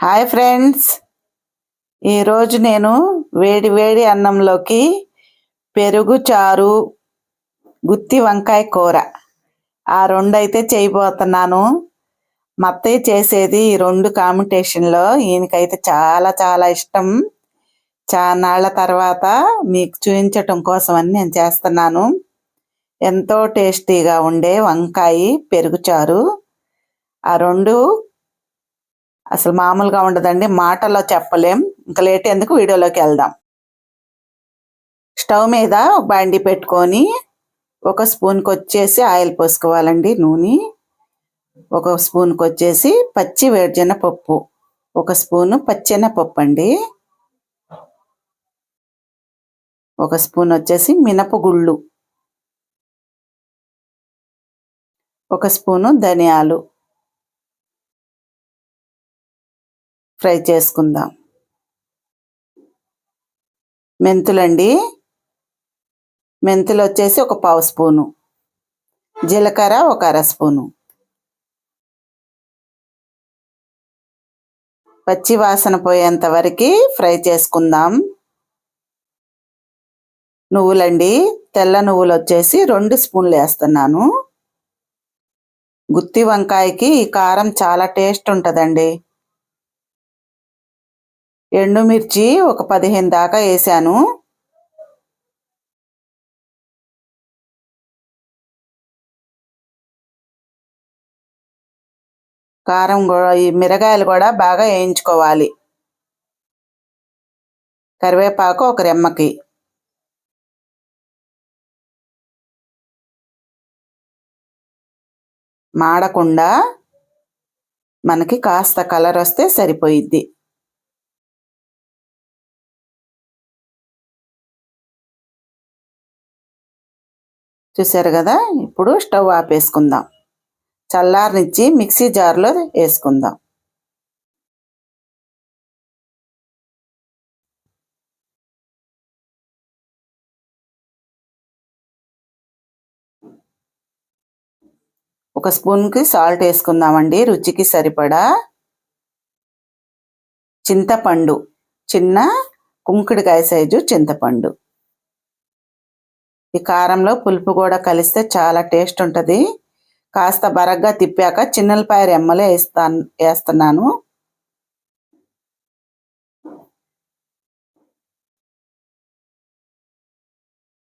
Hi friends. ఈరోజు నేను వేడి వేడి అన్నంలోకి పెరుగు చారు గుత్తి వంకాయ కూర. ఆ రెండు అయితే చేయబోతున్నాను. మా అత్తయ్య చేసేది ఈ రెండు కాంపిటీషన్లో ఈయనకైతే చాలా చాలా ఇష్టం. చాలాళ్ళ తర్వాత మీకు చూపించటం కోసం అని నేను చేస్తున్నాను. ఎంతో టేస్టీగా ఉండే వంకాయ పెరుగు చారు. ఆ రెండు అసలు మామూలుగా ఉండదండి. మాటలో చెప్పలేం. ఇంకా లేట్ ఎందుకు వీడియోలోకి వెళ్దాం. స్టవ్ మీద ఒక బండి పెట్టుకొని ఒక స్పూన్కి వచ్చేసి ఆయిల్ పోసుకోవాలండి నూనె. ఒక స్పూన్కి వచ్చేసి పచ్చి వేడిజన పప్పు. ఒక స్పూను పప్పు అండి. ఒక స్పూన్ వచ్చేసి మినపగుళ్ళు. ఒక స్పూను ధనియాలు. ఫ్రై చేసుకుందాం. మెంతులండి. మెంతులు వచ్చేసి ఒక పావు స్పూను. జీలకర్ర ఒక అర స్పూను. పచ్చి వాసన పోయేంత వరకు ఫ్రై చేసుకుందాం. నువ్వులండి. తెల్ల నువ్వులు వచ్చేసి రెండు స్పూన్లు వేస్తున్నాను గుత్తి వంకాయకి ఈ కారం చాలా టేస్ట్ ఉంటుందండి. ఎండుమిర్చి ఒక పదిహేను దాకా వేసాను. కారం కూడా ఈ మిరగాయలు కూడా బాగా వేయించుకోవాలి. కరివేపాకు ఒక రెమ్మకి. మాడకుండా మనకి కాస్త కలర్ వస్తే సరిపోయిద్ది. చూసారు కదా? ఇప్పుడు స్టవ్ ఆపేసుకుందాం. చల్లారనిచ్చి మిక్సీ జార్లో వేసుకుందాం. ఒక స్పూన్కి సాల్ట్ వేసుకుందామండి రుచికి సరిపడా చింతపండు. చిన్న కుంకుడికాయ సైజు చింతపండు. ఈ కారంలో పులుపు కూడా కలిస్తే చాలా టేస్ట్ ఉంటుంది. కాస్త బరగ్గా తిప్పాక చిన్నలపాయ రెమ్మలు వేస్తాను వేస్తున్నాను.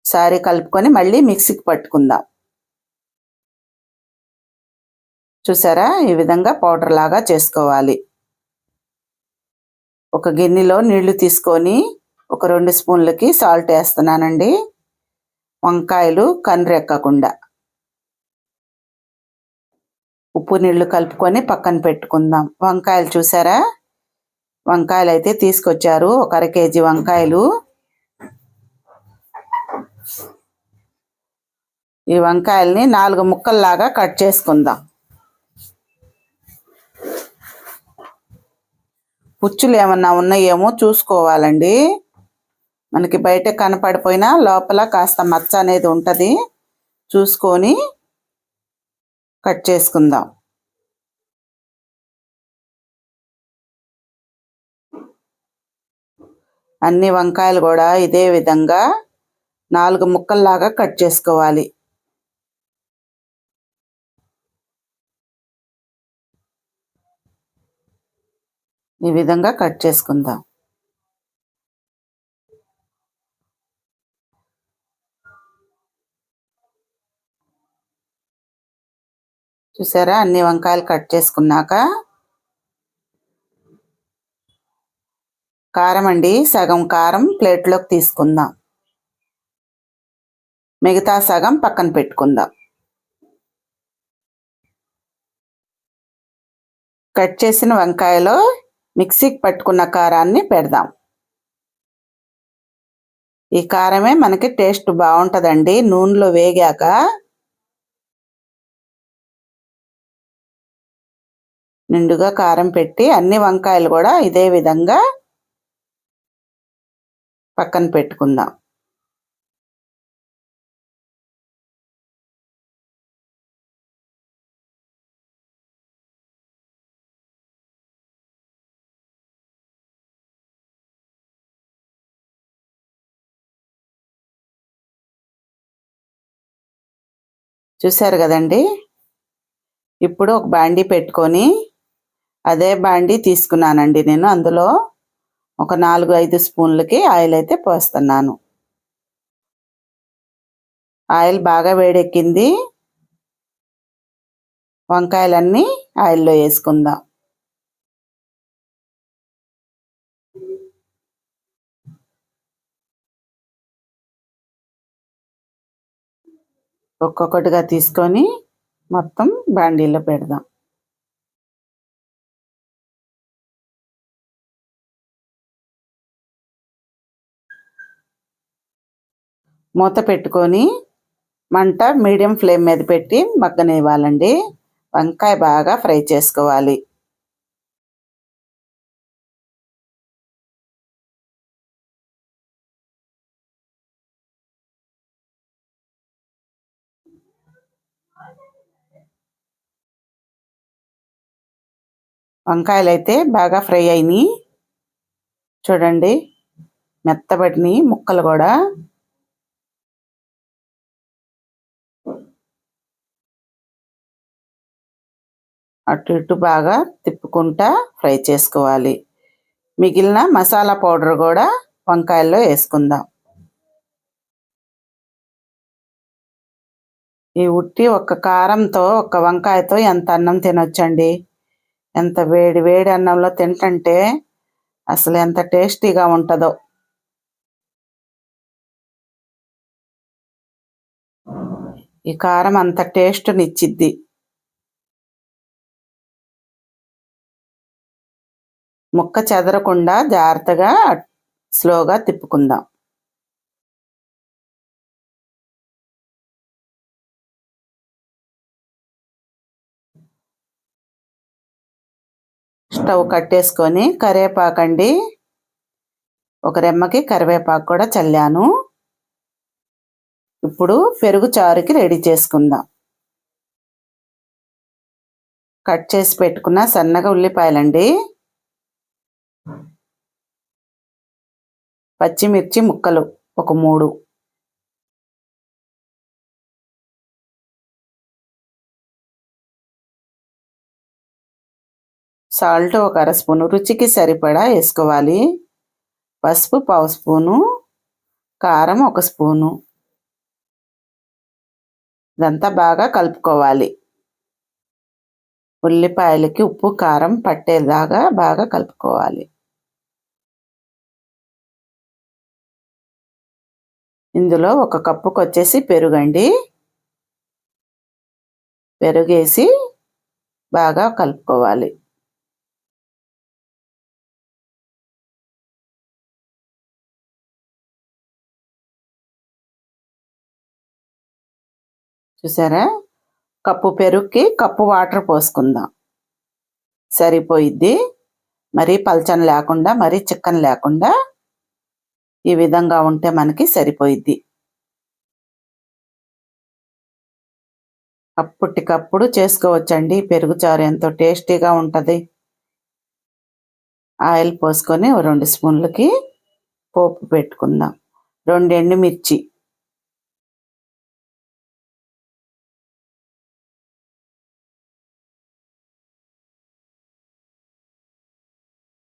సారీ కలుపుకొని మళ్ళీ మిక్సీకి పట్టుకుందాం. చూసారా? ఈ విధంగా పౌడర్ లాగా చేసుకోవాలి. ఒక గిన్నెలో నీళ్ళు తీసుకొని ఒక రెండు స్పూన్లకి సాల్ట్ వేస్తున్నానండి. వంకాయలు కండ్రెక్కకుండా ఉప్పు నీళ్ళు కలుపుకొని పక్కన పెట్టుకుందాం. వంకాయలు చూసారా? వంకాయలు అయితే తీసుకొచ్చారు. ఒక అర కేజీ వంకాయలు. ఈ వంకాయల్ని నాలుగు ముక్కల్లాగా కట్ చేసుకుందాం. పుచ్చులు ఏమన్నా ఉన్నాయేమో చూసుకోవాలండి. మనకి బయట కనపడిపోయినా లోపల కాస్త మచ్చ అనేది ఉంటుంది. చూసుకొని కట్ చేసుకుందాం. అన్ని వంకాయలు కూడా ఇదే విధంగా నాలుగు ముక్కల్లాగా కట్ చేసుకోవాలి. ఈ విధంగా కట్ చేసుకుందాం. చూసారా? అన్ని వంకాయలు కట్ చేసుకున్నాక కారం అండి సగం కారం ప్లేట్లోకి తీసుకుందాం. మిగతా సగం పక్కన పెట్టుకుందాం. కట్ చేసిన వంకాయలో మిక్సీకి పట్టుకున్న కారాన్ని పెడదాం. ఈ కారమే మనకి టేస్ట్ బాగుంటుందండి. నూనెలో వేగాక నిండుగా కారం పెట్టి అన్ని వంకాయలు కూడా ఇదే విధంగా పక్కన పెట్టుకుందాం. చూశారు కదండి? ఇప్పుడు ఒక బాండీ పెట్టుకొని అదే బాండీ తీసుకున్నానండి నేను. అందులో ఒక నాలుగు ఐదు స్పూన్లకి ఆయిల్ అయితే పోస్తున్నాను. ఆయిల్ బాగా వేడెక్కింది. వంకాయలన్నీ ఆయిల్లో వేసుకుందాం. ఒక్కొక్కటిగా తీసుకొని మొత్తం బాండీలో పెడదాం. మూత పెట్టుకొని మంట మీడియం ఫ్లేమ్ మీద పెట్టి మగ్గనివ్వాలండి. వంకాయ బాగా ఫ్రై చేసుకోవాలి. వంకాయలు అయితే బాగా ఫ్రై అయినాయి. చూడండి మెత్తబడినాయి ముక్కలు కూడా. అటు ఇటు బాగా తిప్పుకుంటా ఫ్రై చేసుకోవాలి. మిగిలిన మసాలా పౌడర్ కూడా వంకాయల్లో వేసుకుందాం. ఈ ఉట్టి ఒక్క కారంతో ఒక్క వంకాయతో ఎంత అన్నం తినొచ్చండి? ఎంత వేడి వేడి అన్నంలో తింటంటే అసలు ఎంత టేస్టీగా ఉంటుందో. ఈ కారం అంత టేస్ట్నిచ్చిద్ది. ముక్క చెదరకుండా జాగ్రత్తగా స్లోగా తిప్పుకుందాం. స్టవ్ కట్టేసుకొని కరివేపాకండి. ఒక రెమ్మకి కరివేపాకు కూడా చల్లాను. ఇప్పుడు పెరుగు చారుకి రెడీ చేసుకుందాం. కట్ చేసి పెట్టుకున్న సన్నగా ఉల్లిపాయలండి. పచ్చిమిర్చి ముక్కలు ఒక మూడు. సాల్ట్ ఒక అర స్పూను రుచికి సరిపడా వేసుకోవాలి. పసుపు పావు స్పూను కారం ఒక స్పూను. ఇదంతా బాగా కలుపుకోవాలి. ఉల్లిపాయలకి ఉప్పు కారం పట్టేలాగా బాగా కలుపుకోవాలి. ఇందులో ఒక కప్పుకు వచ్చేసి పెరుగండి. పెరుగేసి బాగా కలుపుకోవాలి. చూసారా? కప్పు పెరుగుకి కప్పు వాటర్ పోసుకుందాం. సరిపోయిద్ది. మరీ పల్చన లేకుండా మరీ చిక్కన లేకుండా ఈ విధంగా ఉంటే మనకి సరిపోయిద్ది. అప్పటికప్పుడు చేసుకోవచ్చండి. పెరుగు చారు ఎంతో టేస్టీగా ఉంటుంది. ఆయిల్ పోసుకొని రెండు స్పూన్లకి పోపు పెట్టుకుందాం. రెండు ఎండుమిర్చి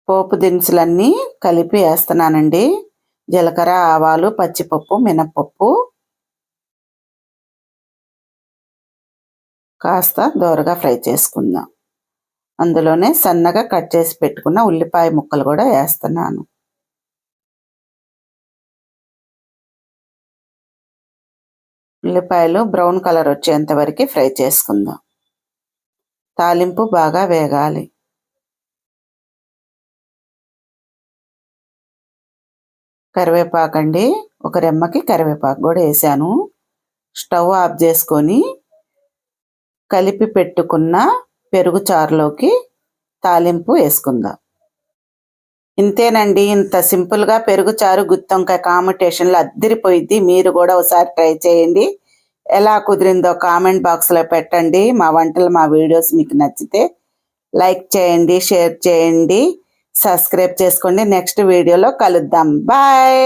పోపు దినుసులన్నీ కలిపి వేస్తున్నానండి. జీలకర్ర ఆవాలు పచ్చిపప్పు మినప్పప్పు కాస్త దోరగా ఫ్రై చేసుకుందాం. అందులోనే సన్నగా కట్ చేసి పెట్టుకున్న ఉల్లిపాయ ముక్కలు కూడా వేస్తున్నాను. ఉల్లిపాయలు బ్రౌన్ కలర్ వచ్చేంత వరకు ఫ్రై చేసుకుందాం. తాలింపు బాగా వేగాలి. కరివేపాకు అండి. ఒక రెమ్మకి కరివేపాకు కూడా వేసాను. స్టవ్ ఆఫ్ చేసుకొని కలిపి పెట్టుకున్న పెరుగు చారులోకి తాలింపు వేసుకుందాం. ఇంతేనండి ఇంత సింపుల్గా పెరుగు చారు గుత్తొంకాయ కాంపిటీషన్లో అద్దరిపోయిద్ది మీరు కూడా ఒకసారి ట్రై చేయండి. ఎలా కుదిరిందో కామెంట్ బాక్స్లో పెట్టండి. మా వంటలు మా వీడియోస్ మీకు నచ్చితే లైక్ చేయండి షేర్ చేయండి. సబ్స్క్రైబ్ చేసుకోండి. నెక్స్ట్ వీడియోలో కలుద్దాం. బాయ్.